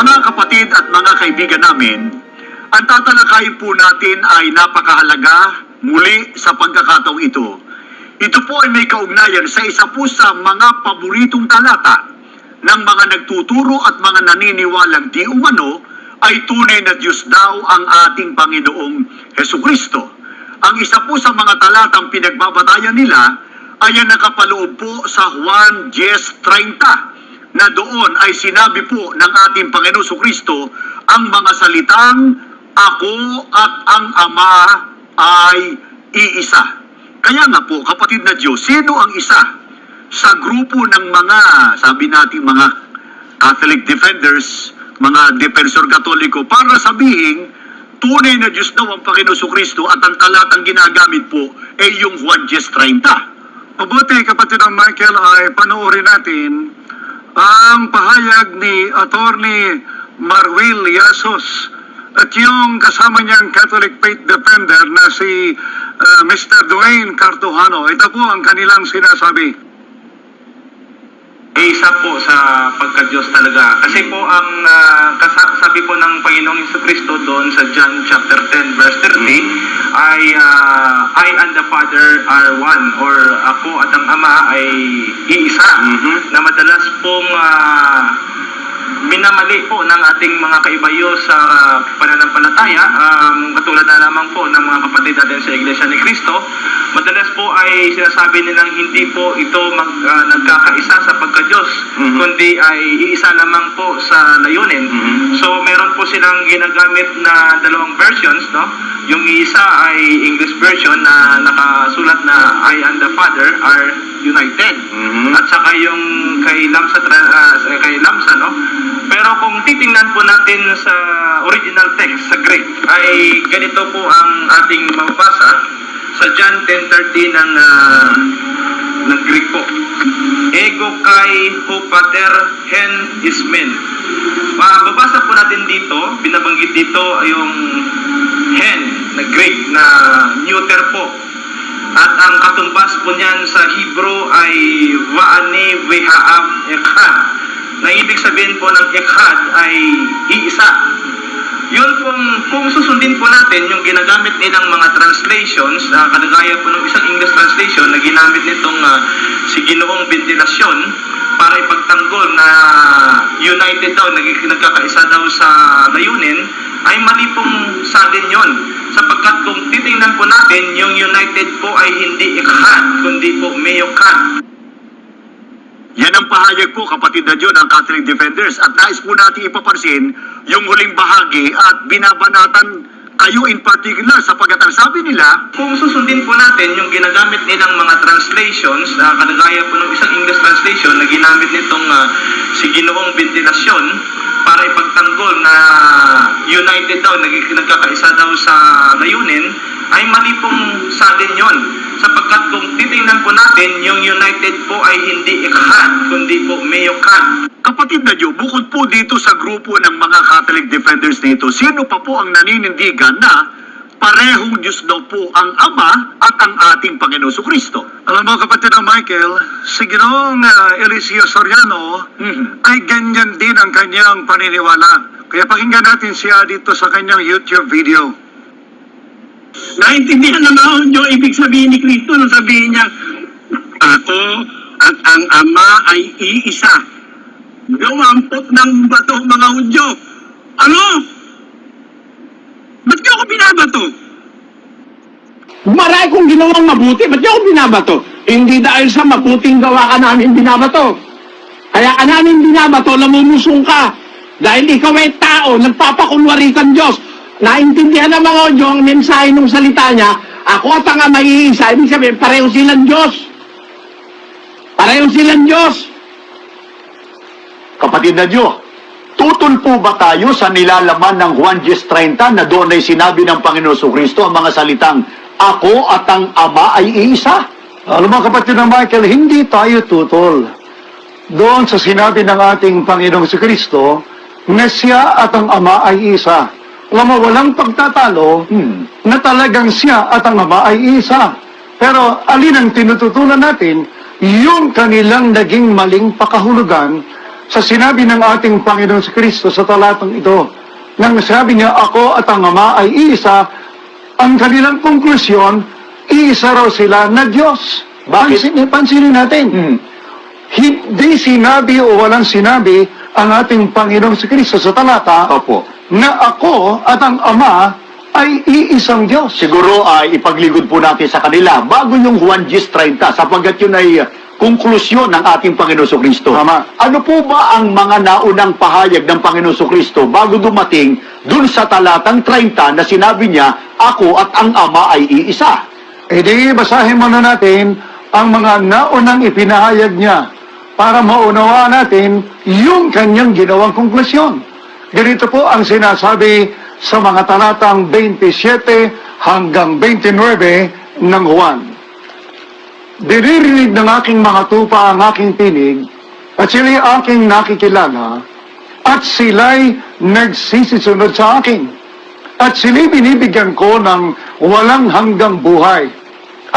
Mga kapatid at mga kaibigan namin, ang tatalakayin po natin ay napakahalaga muli sa pagkakataong ito. Ito po ay may kaugnayan sa isa po sa mga paboritong talata ng mga nagtuturo at mga naniniwalang di umano ay tunay na Diyos daw ang ating Panginoong Heso Kristo. Ang isa po sa mga talatang pinagbabatayan nila ay ang nakapaloob po sa Juan 10.30 na doon ay sinabi po ng ating Panginoon Kristo ang mga salitang Ako at ang Ama ay iisa. Kaya nga po, kapatid na Diyos, sino ang isa sa grupo ng mga, sabi natin mga Catholic defenders, mga defensor katoliko, para sabihin, tunay na Diyos daw ang Panginoon Kristo at ang talatang ginagamit po ay yung Juan 10.30. Mabuti kapatid ng Michael ay panoorin natin ang pahayag ni Attorney Marwil Yasos at yung kasama niyang Catholic Faith Defender na si uh, Mr. Dwayne Cartujano. Ito po ang kanilang sinasabi. Isa po sa pagka-Diyos talaga. Kasi po ang ah, kasa- sabi po ng Panginoong Hesus Kristo doon sa John chapter 10 verse 30 ay ah, I and the Father are one or ako at ang Ama ay iisa Mhm. na madalas pong ah, minamali po ng ating mga kaibayo sa ah, pananampalataya um, katulad na lamang po ng mga kapatid natin sa Iglesia ni Cristo madalas po ay sinasabi nilang hindi po ito mag, ah, nagkakaisa sa pagka-Diyos Mhm. kundi ay iisa lamang po sa layunin Mhm. so meron po silang ginagamit na dalawang versions no yung isa ay English version na nakasulat na I and the Father are united Mhm. at saka yung kay Lamsa tra- ah, kay Lamsa no pero kung titingnan po natin sa original text sa Greek ay ganito po ang ating mababasa sa John 10:30 ng ah, ng Greek po. Ego kai hupater hen ismen mababasa po natin dito binabanggit dito yung hen na Greek na neuter po. At ang katumbas po niyan sa Hebrew ay Wa'ani Wehaam Echad. Na ibig sabihin po ng Echad ay iisa. Yun pong, kung susundin po natin yung ginagamit nilang mga translations, uh, kalagaya po ng isang English translation na ginamit nitong ah, si Ginoong Ventilasyon para ipagtanggol na united daw, nag- nagkakaisa daw sa layunin, ay mali pong salin yon sapagkat kung titingnan po natin, yung united po ay hindi ikhad, kundi po meyokad. Yan ang pahayag po, kapatid na Diyon, ng Catholic Defenders. At nais po natin ipapansin yung huling bahagi at binabanatan kayo in particular sapagkat ang sabi nila, Kung susundin po natin yung ginagamit nilang mga translations, uh, kalagaya po ng isang English translation na ginamit nitong ah, si Ginoong Ventilasyon para ipagtanggol na united daw, nag- nagkakaisa daw sa layunin, ay mali pong salin yon sapagkat kung titingnan po natin, yung united po ay hindi ikhad, kundi po meyokad. kapatid na Diyo, bukod po dito sa grupo ng mga Catholic Defenders nito, sino pa po ang naninindigan na parehong Diyos daw po ang Ama at ang ating Panginoon Kristo? Alam mo kapatid ng Michael, si Ginoong uh, Eliseo Soriano Mhm. ay ganyan din ang kanyang paniniwala. Kaya pakinggan natin siya dito sa kanyang YouTube video. Naintindihan naman yung ibig sabihin ni Kristo nung sabihin niya, Ako at ang Ama ay iisa. Lumampot ng bato mga Hudyo. Ano? Ba't niyo ako binabato? Maray kong ginawang mabuti, ba't niyo ako binabato? Hindi dahil sa mabuting gawa ka namin binabato. Kaya ka namin binabato, namumusong ka. Dahil ikaw ay tao, nagpapakunwari kang Diyos. Naintindihan ng mga Hudyo ang mensahe ng salita niya, ako at ang Ama iisa, ibig sabihin, pareho silang Diyos. Pareho silang Diyos. Kapatid na Diyo, tutol po ba tayo sa nilalaman ng Juan 10.30 na doon ay sinabi ng Panginoon Kristo ang mga salitang Ako at ang Ama ay iisa? Alam mo kapatid ng Michael, hindi tayo tutol. Doon sa sinabi ng ating Panginoong si Kristo, na siya at ang Ama ay isa. Alam mo, walang pagtatalo Hmm. na talagang siya at ang Ama ay isa. Pero alin ang tinututunan natin? Yung kanilang naging maling pakahulugan sa sinabi ng ating Panginoon sa Kristo sa talatang ito. Nang sabi niya, ako at ang Ama ay iisa, ang kanilang konklusyon, iisa raw sila na Diyos. Bakit? Pansinin, pansinin natin. Hmm. Hindi sinabi o walang sinabi ang ating Panginoong sa Kristo sa talata Opo. na ako at ang Ama ay iisang Diyos. Siguro ay ipagligod po natin sa kanila bago yung Juan Gis 30 sapagkat yun ay konklusyon ng ating Panginoon Kristo. Tama. Ano po ba ang mga naunang pahayag ng Panginoon Kristo bago dumating dun sa talatang 30 na sinabi niya, ako at ang Ama ay iisa? E di, basahin muna natin ang mga naunang ipinahayag niya para maunawaan natin yung kanyang ginawang konklusyon. Ganito po ang sinasabi sa mga talatang 27 hanggang 29 ng Juan. Dinirinig ng aking mga tupa ang aking tinig at sila'y aking nakikilala at sila'y nagsisisunod sa akin at sila'y binibigyan ko ng walang hanggang buhay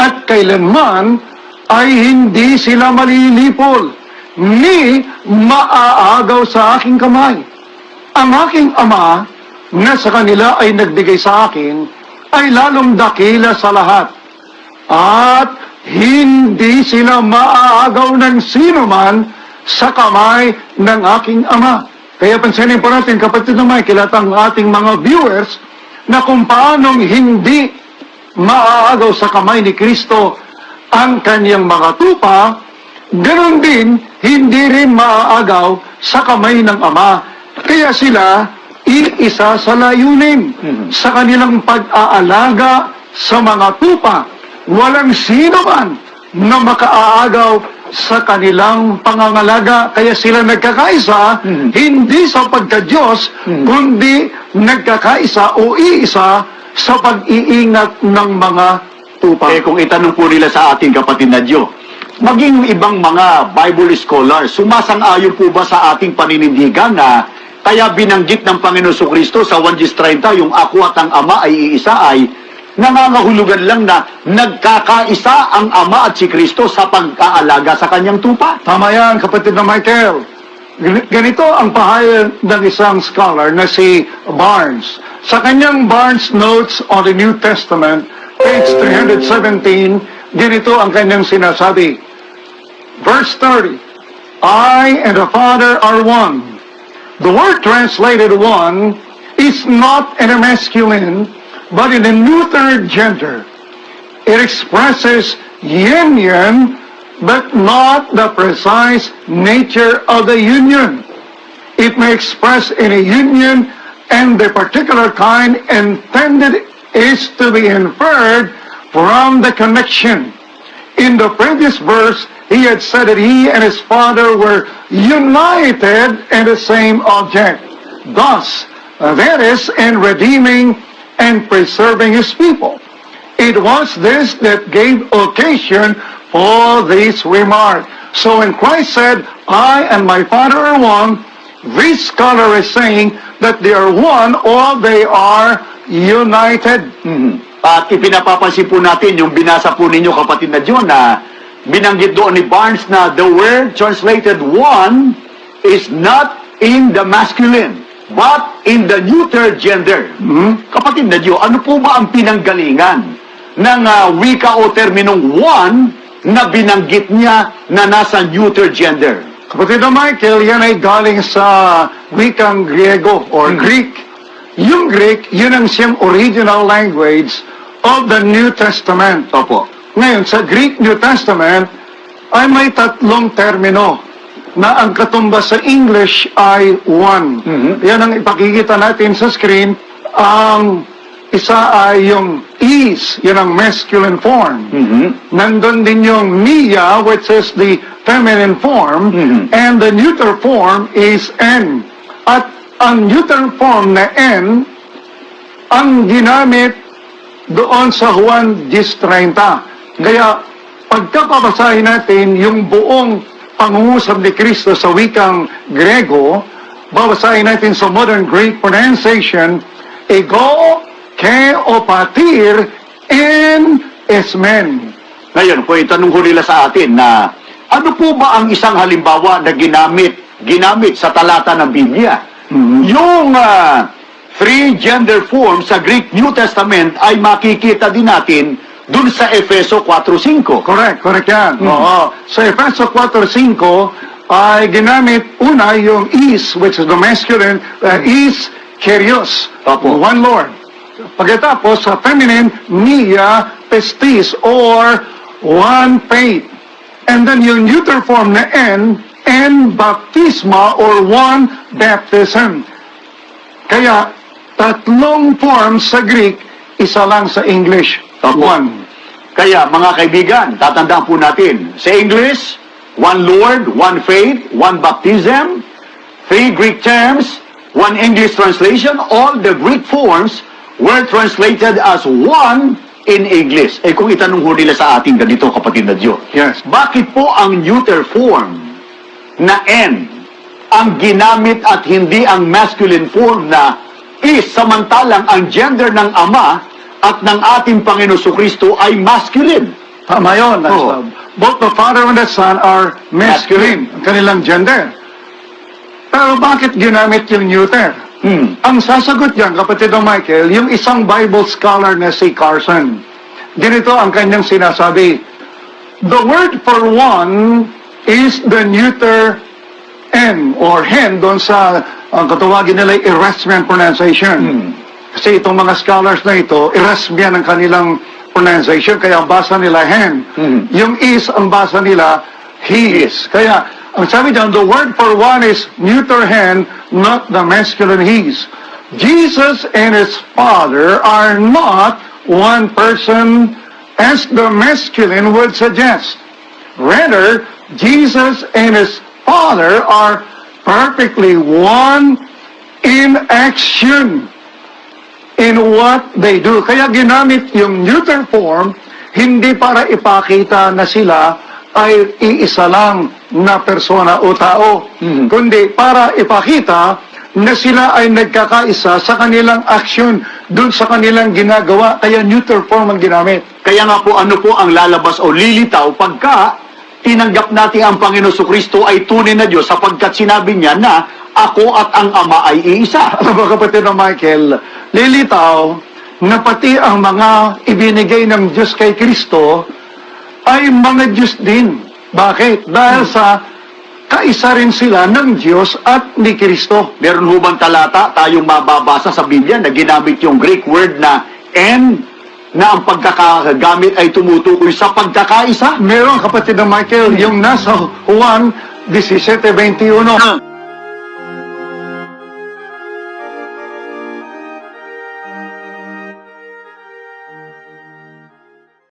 at kailanman ay hindi sila malilipol ni maaagaw sa aking kamay. Ang aking ama na sa kanila ay nagbigay sa akin ay lalong dakila sa lahat at hindi sila maaagaw ng sino man sa kamay ng aking ama. Kaya pansinin po natin, kapatid na Michael, at ang ating mga viewers, na kung paanong hindi maaagaw sa kamay ni Kristo ang kanyang mga tupa, ganon din, hindi rin maaagaw sa kamay ng Ama. Kaya sila, iisa sa layunin sa kanilang pag-aalaga sa mga tupa. Walang sino man na makaaagaw sa kanilang pangangalaga. Kaya sila nagkakaisa, hindi sa pagka-Diyos, kundi nagkakaisa o iisa sa pag-iingat ng mga tupa. Eh kung itanong po nila sa ating kapatid na Diyo, maging ibang mga Bible scholars, sumasang-ayon po ba sa ating paninindigan na kaya binanggit ng Panginoon Kristo sa 1 30, yung ako at ang Ama ay iisa ay nangangahulugan lang na nagkakaisa ang Ama at si Kristo sa pag-aalaga sa kanyang tupa. Tama yan, kapatid na Michael. Gan- Ganito ang pahayag ng isang scholar na si Barnes. Sa kanyang Barnes Notes on the New Testament, page 317, ganito ang kanyang sinasabi. Verse 30, I and the Father are one. The word translated one is not in a masculine, but in a neuter gender. It expresses union, but not the precise nature of the union. It may express any union, and the particular kind intended is to be inferred from the connection. In the previous verse, he had said that he and his father were united in the same object. Thus, that is, in redeeming and preserving his people. It was this that gave occasion for this remark. So when Christ said, I and my Father are one, this scholar is saying that they are one or they are united. Mhm. At ipinapapansin po natin yung binasa po ninyo kapatid na John na binanggit doon ni Barnes na the word translated one is not in the masculine but in the neuter gender. Hmm? Kapatid na Diyo, ano po ba ang pinanggalingan ng ah, wika o terminong one na binanggit niya na nasa neuter gender? Kapatid na Michael, yan ay galing sa wikang Griego or Greek. Yung Greek, yun ang siyang original language of the New Testament. Opo. Ngayon, sa Greek New Testament, ay may tatlong termino na ang katumbas sa English ay one. Mhm. Yan ang ipakikita natin sa screen. Ang isa ay yung is, yan ang masculine form. Mhm. Nandun din yung Mia, which is the feminine form, Mhm. and the neuter form is N. At ang neuter form na N, ang ginamit doon sa Juan 10.30. Kaya, pagkapabasahin natin yung buong pangungusap ni Kristo sa wikang Grego, babasahin natin sa modern Greek pronunciation, ego ke opatir in esmen. Ngayon, kung itanong ko nila sa atin na ano po ba ang isang halimbawa na ginamit ginamit sa talata ng Biblia. Mhm. Yung ah, three gender forms sa Greek New Testament ay makikita din natin dun sa Efeso 4.5. Correct, correct yan. Mhm. Oo. Sa Efeso 4.5 ay ginamit una yung is, which is the masculine, uh, is kyrios, Opo. one Lord. Pagkatapos sa feminine, nia pestis, or one faith. And then yung neuter form na en, en baptisma, or one baptism. Kaya, tatlong forms sa Greek, isa lang sa English. Opo. One. Kaya mga kaibigan, tatandaan po natin, sa English, one Lord, one faith, one baptism, three Greek terms, one English translation, all the Greek forms were translated as one in English. Eh kung itanong ho nila sa ating ganito, kapatid na Diyo, Yes. bakit po ang neuter form na N ang ginamit at hindi ang masculine form na is samantalang ang gender ng Ama at ng ating Panginoon Kristo ay masculine. Tama yun. Uh, both the father and the son are masculine, ang kanilang gender. Pero bakit ginamit yung neuter? Hmm. Ang sasagot yan, kapatid ng Michael, yung isang Bible scholar na si Carson. Ganito ang kanyang sinasabi. The word for one is the neuter N or hen doon sa ang katawagin nila Erasmian pronunciation. Hmm. Kasi itong mga scholars na ito, Erasmian ang kanilang pronunciation, kaya ang basa nila hen. Hmm. Yung is, ang basa nila he is. Kaya, ang sabi dyan, the word for one is neuter hen, not the masculine he's. Jesus and his Father are not one person as the masculine would suggest. Rather, Jesus and his Father are perfectly one in action in what they do. Kaya ginamit yung neuter form, hindi para ipakita na sila ay iisa lang na persona o tao, Mhm. kundi para ipakita na sila ay nagkakaisa sa kanilang action, dun sa kanilang ginagawa, kaya neuter form ang ginamit. Kaya nga po ano po ang lalabas o lilitaw pagka tinanggap natin ang Panginoon Kristo ay tunay na Diyos sapagkat sinabi niya na ako at ang Ama ay iisa. Alam mo kapatid na Michael, lilitaw na pati ang mga ibinigay ng Diyos kay Kristo ay mga Diyos din. Bakit? Dahil sa kaisa rin sila ng Diyos at ni Kristo. Meron ho bang talata tayong mababasa sa Biblia na ginamit yung Greek word na N na ang pagkakagamit ay tumutukoy sa pagkakaisa? Meron kapatid na Michael, yung nasa Juan 17.21.